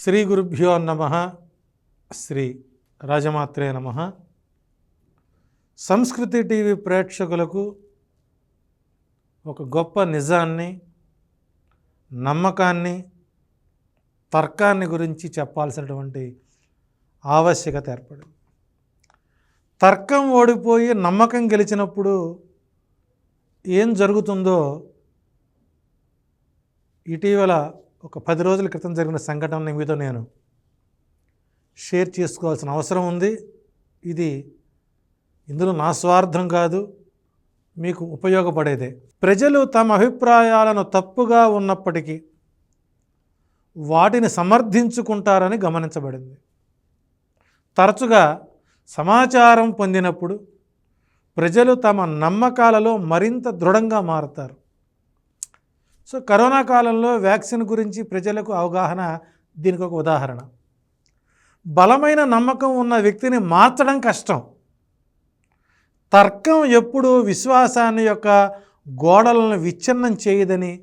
శ్రీ గురుభ్యో నమ. శ్రీ రాజమాత్రే నమ. సంస్కృతి టీవీ ప్రేక్షకులకు ఒక గొప్ప నిజాన్ని నమ్మకాన్ని తర్కాన్ని గురించి చెప్పాల్సినటువంటి ఆవశ్యకత ఏర్పడింది. తర్కం ఓడిపోయి నమ్మకం గెలిచినప్పుడు ఏం జరుగుతుందో ఇటీవల ఒక పది రోజుల క్రితం జరిగిన సంఘటన మీతో నేను షేర్ చేసుకోవాల్సిన అవసరం ఉంది. ఇది ఇందులో నా స్వార్థం కాదు మీకు ఉపయోగపడేదే. ప్రజలు తమ అభిప్రాయాలను తప్పుగా ఉన్నప్పటికీ వాటిని సమర్థించుకుంటారని గమనించబడింది. తరచుగా సమాచారం పొందినప్పుడు ప్రజలు తమ నమ్మకాలలో మరింత దృఢంగా మారుతారు. సో కరోనా కాలంలో వ్యాక్సిన్ గురించి ప్రజలకు అవగాహన దీనికి ఒక ఉదాహరణ. బలమైన నమ్మకం ఉన్న వ్యక్తిని మార్చడం కష్టం. తర్కం ఎప్పుడూ విశ్వాసాన్ని యొక్క గోడలను విచ్ఛిన్నం చేయదని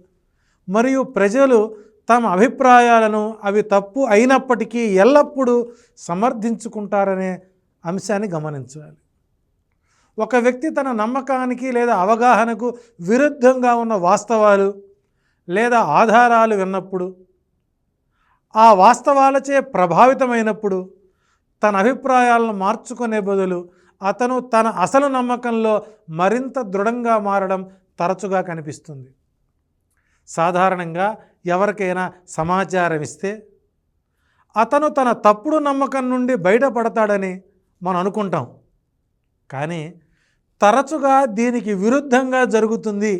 మరియు ప్రజలు తమ అభిప్రాయాలను అవి తప్పు అయినప్పటికీ ఎల్లప్పుడూ సమర్థించుకుంటారనే అంశాన్ని గమనించాలి. ఒక వ్యక్తి తన నమ్మకానికి లేదా అవగాహనకు విరుద్ధంగా ఉన్న వాస్తవాలు లేదా ఆధారాలు విన్నప్పుడు ఆ వాస్తవాలచే ప్రభావితమైనప్పుడు తన అభిప్రాయాలను మార్చుకునే బదులు అతను తన అసలు నమ్మకంలో మరింత దృఢంగా మారడం తరచుగా కనిపిస్తుంది. సాధారణంగా ఎవరికైనా సమాచారం ఇస్తే అతను తన తప్పుడు నమ్మకం నుండి బయటపడతాడని మనం అనుకుంటాం. కానీ తరచుగా దీనికి విరుద్ధంగా జరుగుతుంది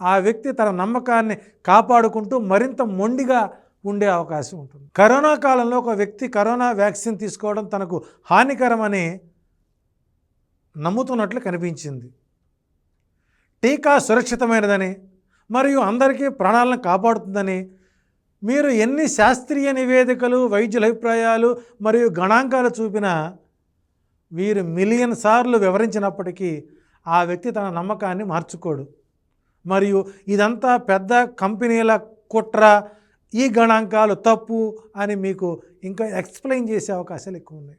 ఆ వ్యక్తి తన నమ్మకాన్ని కాపాడుకుంటూ మరింత మొండిగా ఉండే అవకాశం ఉంటుంది. కరోనా కాలంలో ఒక వ్యక్తి కరోనా వ్యాక్సిన్ తీసుకోవడం తనకు హానికరమని నమ్ముతున్నట్లు కనిపించింది. టీకా సురక్షితమైనదని మరియు అందరికీ ప్రాణాలను కాపాడుతుందని మీరు ఎన్ని శాస్త్రీయ నివేదికలు వైద్యుల అభిప్రాయాలు మరియు గణాంకాలు చూపినా వీరు మిలియన్ సార్లు వివరించినప్పటికీ ఆ వ్యక్తి తన నమ్మకాన్ని మార్చుకోడు. మరియు ఇదంతా పెద్ద కంపెనీల కుట్ర ఈ గణాంకాలు తప్పు అని మీకు ఇంకా ఎక్స్ప్లెయిన్ చేసే అవకాశాలు ఎక్కువ ఉన్నాయి.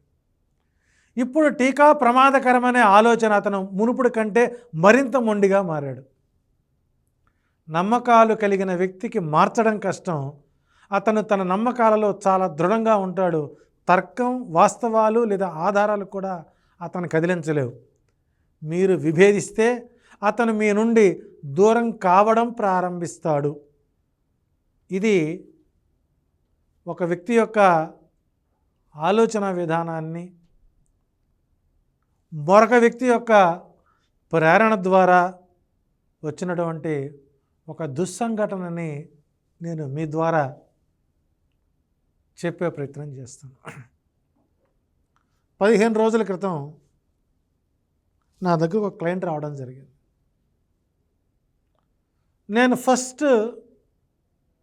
ఇప్పుడు టీకా ప్రమాదకరమనే ఆలోచన అతను మునుపుడు కంటే మరింత మొండిగా మారాడు. నమ్మకాలు కలిగిన వ్యక్తికి మార్చడం కష్టం. అతను తన నమ్మకాలలో చాలా దృఢంగా ఉంటాడు. తర్కం వాస్తవాలు లేదా ఆధారాలు కూడా అతను కదిలించలేవు. మీరు విభేదిస్తే అతను మీ నుండి దూరం కావడం ప్రారంభిస్తాడు. ఇది ఒక వ్యక్తి యొక్క ఆలోచన విధానాన్ని మరొక వ్యక్తి యొక్క ప్రేరణ ద్వారా వచ్చినటువంటి ఒక దుస్సంఘటనని నేను మీ ద్వారా చెప్పే ప్రయత్నం చేస్తాను. పదిహేను రోజుల క్రితం నా దగ్గర ఒక క్లయింట్ రావడం జరిగింది. నేను ఫస్ట్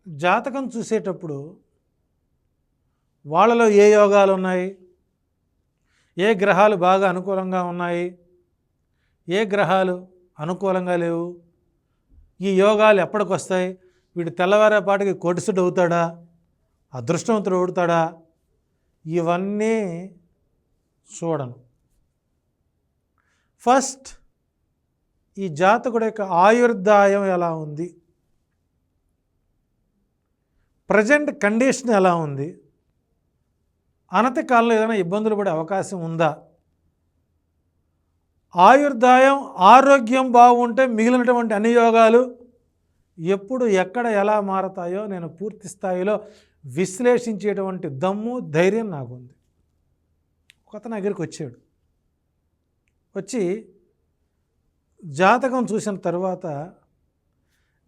జాతకం చూసేటప్పుడు వాళ్ళలో ఏ యోగాలు ఉన్నాయి? ఏ గ్రహాలు బాగా అనుకూలంగా ఉన్నాయి? ఏ గ్రహాలు అనుకూలంగా లేవు? ఈ యోగాలు ఎప్పటికి వస్తాయి వీడు తెల్లవారేపాటికి కొడుసుడు అవుతాడా? అదృష్టవంతుడు అవుతాడా? ఇవన్నీ చూడను. ఫస్ట్ ఈ జాతకుడు యొక్క ఆయుర్దాయం ఎలా ఉంది? ప్రజెంట్ కండిషన్ ఎలా ఉంది? అనతి కాలంలో ఏదైనా ఇబ్బందులు పడే అవకాశం ఉందా? ఆయుర్దాయం ఆరోగ్యం బాగుంటే మిగిలినటువంటి అన్ని యోగాలు ఎప్పుడు ఎక్కడ ఎలా మారతాయో నేను పూర్తి స్థాయిలో విశ్లేషించేటువంటి దమ్ము ధైర్యం నాకుంది ఒకతను దగ్గరికి వచ్చాడు. వచ్చి జాతకం చూసిన తర్వాత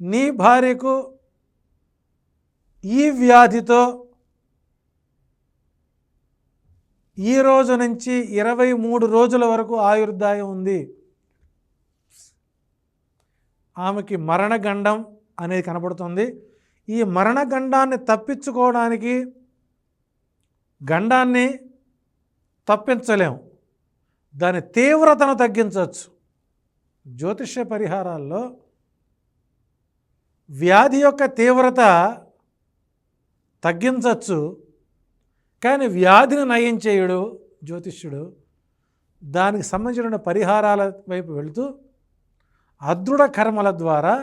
నీ భార్యకు ఈ వ్యాధితో ఈ రోజు నుంచి ఇరవై మూడు రోజుల వరకు ఆయుర్దాయం ఉంది. ఆమెకి మరణగండం అనేది కనబడుతుంది. ఈ మరణగండాన్ని తప్పించుకోవడానికి గండాన్ని తప్పించలేం. దాని తీవ్రతను తగ్గించవచ్చు. జ్యోతిష్య పరిహారాల్లో వ్యాధి యొక్క తీవ్రత తగ్గించవచ్చు కానీ వ్యాధిని నయం చేయుడు జ్యోతిష్యుడు దానికి సంబంధించిన పరిహారాల వైపు వెళుతూ అదృఢ కర్మల ద్వారా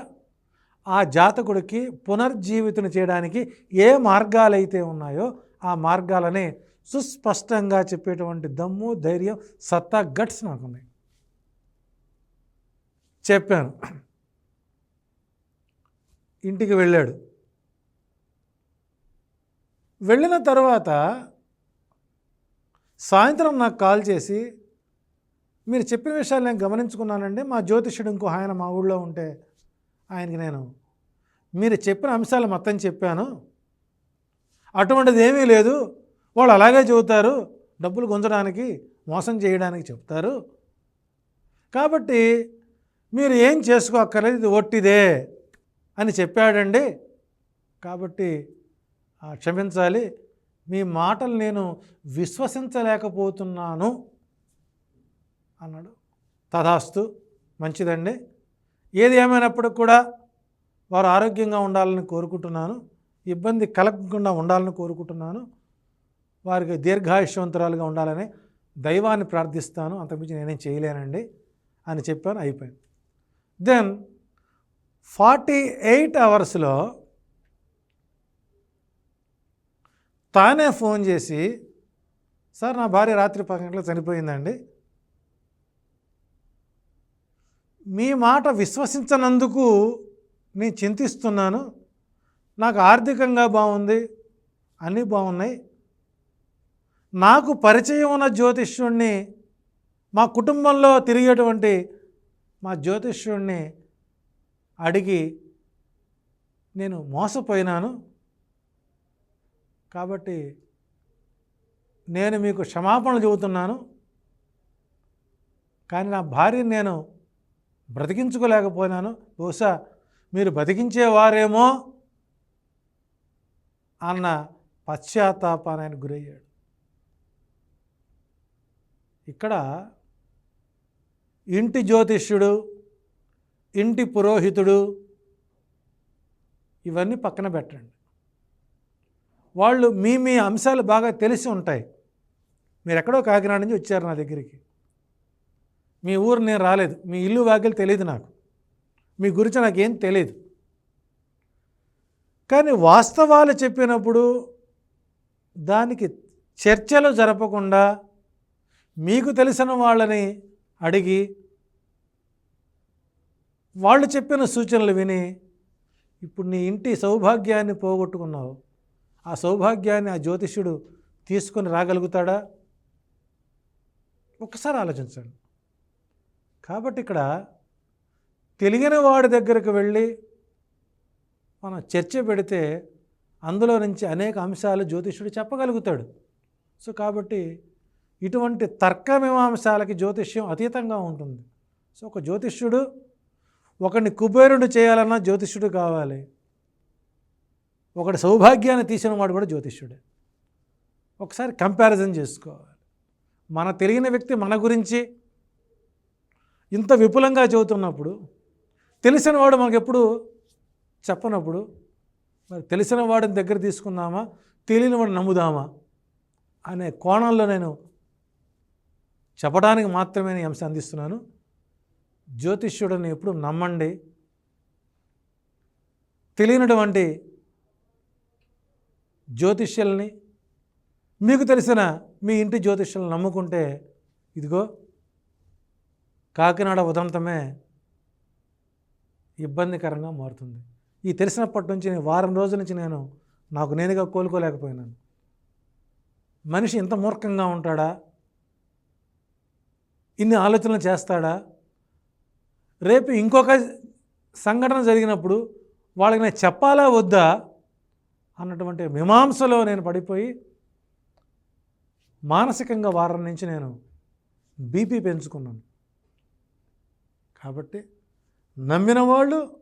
ఆ జాతకుడికి పునర్జీవితం చేయడానికి ఏ మార్గాలైతే ఉన్నాయో ఆ మార్గాలని సుస్పష్టంగా చెప్పేటువంటి దమ్ము ధైర్యం సత్తా గట్స్ నాకున్నాయి. చెప్పాను. ఇంటికి వెళ్ళాడు. వెళ్ళిన తర్వాత సాయంత్రం నాకు కాల్ చేసి మీరు చెప్పిన విషయాలు నేను గమనించుకున్నానండి. మా జ్యోతిష్యుడు ఇంకో ఆయన మా ఊళ్ళో ఉంటే ఆయనకి నేను మీరు చెప్పిన అంశాలు మొత్తం చెప్పాను. అటువంటిది ఏమీ లేదు. వాళ్ళు అలాగే చెబుతారు. డబ్బులు గుంజడానికి మోసం చేయడానికి చెప్తారు. కాబట్టి మీరు ఏం చేసుకోక్కర్లేదు ఇది ఒట్టిదే అని చెప్పాడండి. కాబట్టి క్షమించాలి. మీ మాటలు నేను విశ్వసించలేకపోతున్నాను అన్నాడు. తథాస్తు మంచిదండి. ఏది ఏమైనప్పటికి కూడా వారు ఆరోగ్యంగా ఉండాలని కోరుకుంటున్నాను. ఇబ్బంది కలగకుండా ఉండాలని కోరుకుంటున్నాను. వారికి దీర్ఘాయుష్యవంతురాలుగా ఉండాలని దైవాన్ని ప్రార్థిస్తాను. అంతకుమించి నేనేం చేయలేనండి అని చెప్పాను. అయిపోయింది. దెన్ ఫార్టీ ఎయిట్ అవర్స్లో తానే ఫోన్ చేసి సార్ నా భార్య రాత్రి పది గంటలకు చనిపోయిందండి. మీ మాట విశ్వసించనందుకు నేను చింతిస్తున్నాను. నాకు ఆర్థికంగా బాగుంది అన్నీ బాగున్నాయి. నాకు పరిచయం ఉన్న జ్యోతిష్యుణ్ణి మా కుటుంబంలో తిరిగేటువంటి మా జ్యోతిష్యుణ్ణి అడిగి నేను మోసపోయినాను. కాబట్టి నేను మీకు క్షమాపణలు చెబుతున్నాను. కానీ నా భార్యని నేను బ్రతికించుకోలేకపోయినాను. బహుశా మీరు బతికించేవారేమో అన్న పశ్చాత్తాపాన్ని ఆయన గురయ్యాడు. ఇక్కడ ఇంటి జ్యోతిష్యుడు ఇంటి పురోహితుడు ఇవన్నీ పక్కన పెట్టండి. వాళ్ళు మీ మీ అంశాలు బాగా తెలిసి ఉంటాయి. మీరు ఎక్కడో కాకినాడ నుంచి వచ్చారు నా దగ్గరికి. మీ ఊరు నేను రాలేదు. మీ ఇల్లు వాకిలు తెలియదు నాకు. మీ గురించి నాకేం తెలియదు. కానీ వాస్తవాలు చెప్పినప్పుడు దానికి చర్చలు జరపకుండా మీకు తెలిసిన వాళ్ళని అడిగి వాళ్ళు చెప్పిన సూచనలు విని ఇప్పుడు నీ ఇంటి సౌభాగ్యాన్ని పోగొట్టుకున్నావు. ఆ సౌభాగ్యాన్ని ఆ జ్యోతిష్యుడు తీసుకొని రాగలుగుతాడా? ఒకసారి ఆలోచించండి. కాబట్టి ఇక్కడ తెలియని వాడి దగ్గరకు వెళ్ళి మనం చర్చ పెడితే అందులో నుంచి అనేక అంశాలు జ్యోతిష్యుడు చెప్పగలుగుతాడు. సో కాబట్టి ఇటువంటి తర్కమీమాంసాలకి జ్యోతిష్యం అతీతంగా ఉంటుంది. సో ఒక జ్యోతిష్యుడు ఒకడిని కుబేరుడు చేయాలన్నా జ్యోతిష్యుడు కావాలి. ఒకటి సౌభాగ్యాన్ని తీసిన వాడు కూడా జ్యోతిష్యుడే. ఒకసారి కంపారిజన్ చేసుకోవాలి. మన తెలియని వ్యక్తి మన గురించి ఇంత విపులంగా చెబుతున్నప్పుడు తెలిసిన వాడు మనకు ఎప్పుడు చెప్పనప్పుడు మరి తెలిసిన వాడిని దగ్గర తీసుకుందామా తెలియని వాడు నమ్ముదామా అనే కోణంలో నేను చెప్పడానికి మాత్రమే నేను ఈ అంశం అందిస్తున్నాను. జ్యోతిష్యుడిని ఎప్పుడు నమ్మండి? తెలియనటువంటి జ్యోతిష్యుల్ని మీకు తెలిసిన మీ ఇంటి జ్యోతిష్యులను నమ్ముకుంటే ఇదిగో కాకినాడ ఉదంతమే ఇబ్బందికరంగా మారుతుంది. ఈ తెలిసినప్పటి నుంచి నేను వారం రోజుల నుంచి నేను నాకు నేనుగా కోలుకోలేకపోయినాను. మనిషి ఇంత మూర్ఖంగా ఉంటాడా? ఇన్ని ఆలోచనలు చేస్తాడా? రేపు ఇంకొక సంఘటన జరిగినప్పుడు వాళ్ళకి నేను చెప్పాలా వద్దా అన్నటువంటి మీమాంసలో నేను పడిపోయి మానసికంగా వారం నుంచి నేను బీపీ పెంచుకున్నాను. కాబట్టి నమ్మిన వాళ్ళు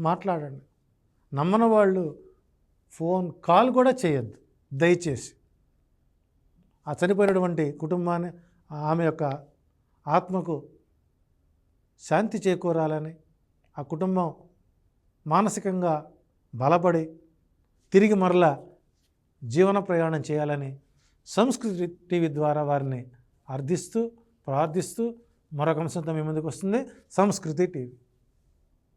మాట్లాడండి. నమ్మని వాళ్ళు ఫోన్ కాల్ కూడా చేయొద్దు. దయచేసి ఆ చనిపోయినటువంటి కుటుంబాన్ని ఆమె యొక్క ఆత్మకు శాంతి చేకూరాలని ఆ కుటుంబం మానసికంగా బలపడి తిరిగి మరలా జీవన ప్రయాణం చేయాలని సంస్కృతి టీవీ ద్వారా వారిని అర్థిస్తూ ప్రార్థిస్తూ మరొక అంశంతో మీ ముందుకు వస్తుంది సంస్కృతి టీవీ.